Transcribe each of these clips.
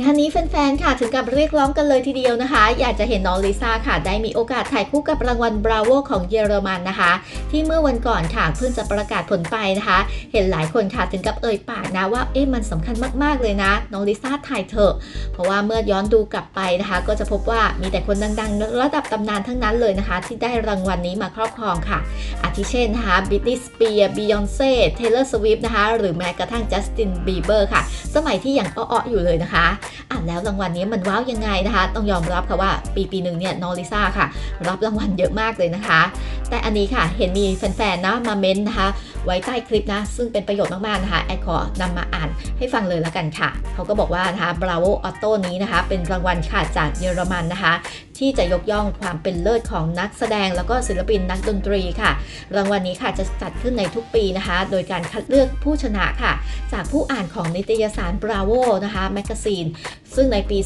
งานนี้แฟนๆ ค่ะ ถึงกับเรียกร้องกันเลยทีเดียวนะคะ อยากจะเห็นน้องลิซ่าค่ะ ได้มีโอกาสถ่ายคู่กับรางวัลบราโวของเยอรมันนะคะ ที่เมื่อวันก่อนค่ะเพิ่งจะประกาศผลไปนะคะ เห็นหลายคนค่ะถึงกับเอ่ยปากนะว่าเอ๊ะมันสำคัญมากๆเลยนะ น้องลิซ่าถ่ายเถอะ เพราะว่าเมื่อย้อนดูกลับไปนะคะ ก็จะพบว่ามีแต่คนดังๆ ระดับตำนานทั้งนั้นเลยนะคะ ที่ได้รางวัลนี้มาครอบครองค่ะ อาทิเช่นนะคะบิทนีสเปียร์บิยอนเซ่เทเลอร์สวิฟนะคะหรือแม้กระทั่งจัสตินบีเบอร์ค่ะ สมัยที่ยังอ้อๆอยู่เลยนะคะอ่านแล้วรางวัลนี้มันว้าวยังไงนะคะ ต้องยอมรับค่ะว่าปีปีหนึ่งเนี่ยนอริซ่าค่ะ รับรางวัลเยอะมากเลยนะคะ แต่อันนี้ค่ะเห็นมีแฟนๆนะมาเม้นนะคะ ไว้ใต้คลิปนะ ซึ่งเป็นประโยชน์มากๆนะคะแอดขอนำมาอ่านให้ฟังเลยละกันค่ะ เขาก็บอกว่านะคะ Bravo Auto นี้นะคะ เป็นรางวัลค่ะจากเยอรมันนะคะ ที่จะยกย่องความเป็นเลิศของนักแสดงแล้วก็ศิลปินนักดนตรีค่ะ รางวัลนี้ค่ะจะจัดขึ้นในทุกปีนะคะ โดยการคัดเลือกผู้ชนะค่ะ จากผู้อ่านของนิตยสาร Bravo นะคะแมกกาซีนซึ่งในปี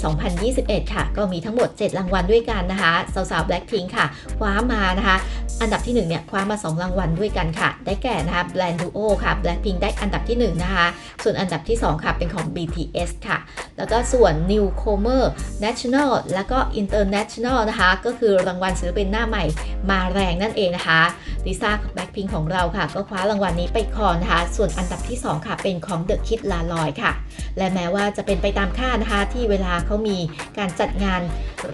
2021 ค่ะ ก็มีทั้งหมด 7 รางวัลด้วยกันนะคะ สาวๆ Blackpink ค่ะ คว้ามานะคะ อันดับที่1เนี่ย คว้ามา 2 รางวัลด้วยกันค่ะ ได้แก่นะคะแบรนด์ดูโอค่ะ Blackpink ได้อันดับที่ 1 นะคะ ส่วนอันดับที่ 2 ค่ะ เป็นของ BTS ค่ะ แล้วก็ส่วน Newcomer National แล้วก็ International นะคะ ก็คือรางวัลศิลปินหน้าใหม่มาแรงนั่นเองนะคะลิซ่าแบ็คพิงของเราค่ะ ก็คว้ารางวัลนี้ไปครองนะคะ ส่วนอันดับที่ 2 ค่ะ เป็นของ The Kid Laroi ค่ะ และแม้ว่าจะเป็นไปตามคาดนะคะ ที่เวลาเขามีการจัดงาน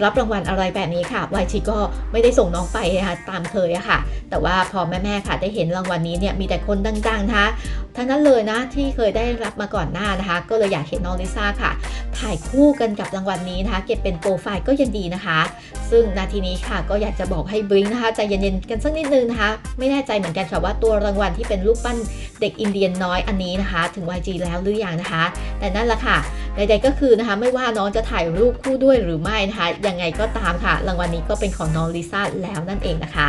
รับรางวัลอะไรแบบนี้ค่ะ YG ก็ไม่ได้ส่งน้องไปนะคะตามเคยอะค่ะ แต่ว่าพอแม่ๆค่ะได้เห็นรางวัลนี้เนี่ยมีแต่คนดังๆนะคะทั้งนั้นเลยนะที่เคยได้รับมาก่อนหน้านะคะ ก็เลยอยากเห็นน้องลิซ่าค่ะ ถ่ายคู่กันกับรางวัลนี้นะคะ เก็บเป็นโปรไฟล์ก็ยังดีนะคะ ซึ่งนาทีนี้ค่ะก็อยากจะบอกให้บริงนะคะใจเย็นๆกันสักนิดนึงนะคะ ไม่แน่ใจเหมือนกันค่ะว่าตัวรางวัลที่เป็นรูปปั้นเด็กอินเดียนน้อยอันนี้นะคะ ถึง YG แล้วหรือยังนะคะ แต่นั่นแหละค่ะใดๆก็คือนะคะ ไม่ว่าน้องจะถ่ายรูปคู่ด้วยหรือไม่นะคะยังไงก็ตามค่ะ รางวัลนี้ก็เป็นของน้องลิซ่าแล้วนั่นเองนะคะ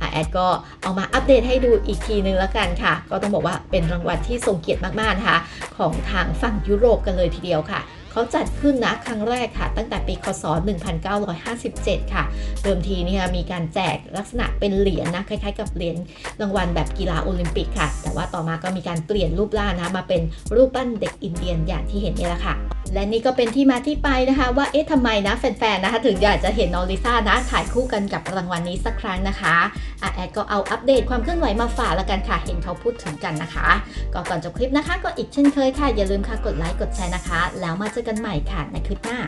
อะแอดก็เอามาอัปเดตให้ดูอีกทีนึงแล้วกันค่ะ ก็ต้องบอกว่าเป็นรางวัลที่ทรงเกียรติมากๆนะคะของทางฝั่งยุโรปกันเลยทีเดียวค่ะ เขาจัดขึ้นนะครั้งแรกค่ะ ตั้งแต่ปีคศ 1957 ค่ะ เดิมทีเนี่ยมีการแจกลักษณะเป็นเหรียญนะคล้ายๆกับเหรียญรางวัลแบบกีฬาโอลิมปิกค่ะ แต่ว่าต่อมาก็มีการเปลี่ยนรูปร่างนะมาเป็นรูปปั้นเด็กอินเดียนอย่างที่เห็นนี่แหละค่ะ และนี่ก็เป็นที่มาที่ไปนะคะว่าเอ๊ะทำไมนะแฟนๆนะคะถึงอยากจะเห็นน้องลิซ่านะถ่ายคู่กันกับรางวัลนี้สักครั้งนะคะอะแอดก็เอาอัปเดตความเคลื่อนไหวมาฝากแล้วกันค่ะ เห็นเขาพูดถึงกันนะคะ ก็ก่อนจบคลิปนะคะ ก็อีกเช่นเคยค่ะอย่าลืมค่ะกดไลค์กดแชร์นะคะ แล้วมาเจอกันใหม่ค่ะในคลิปหน้า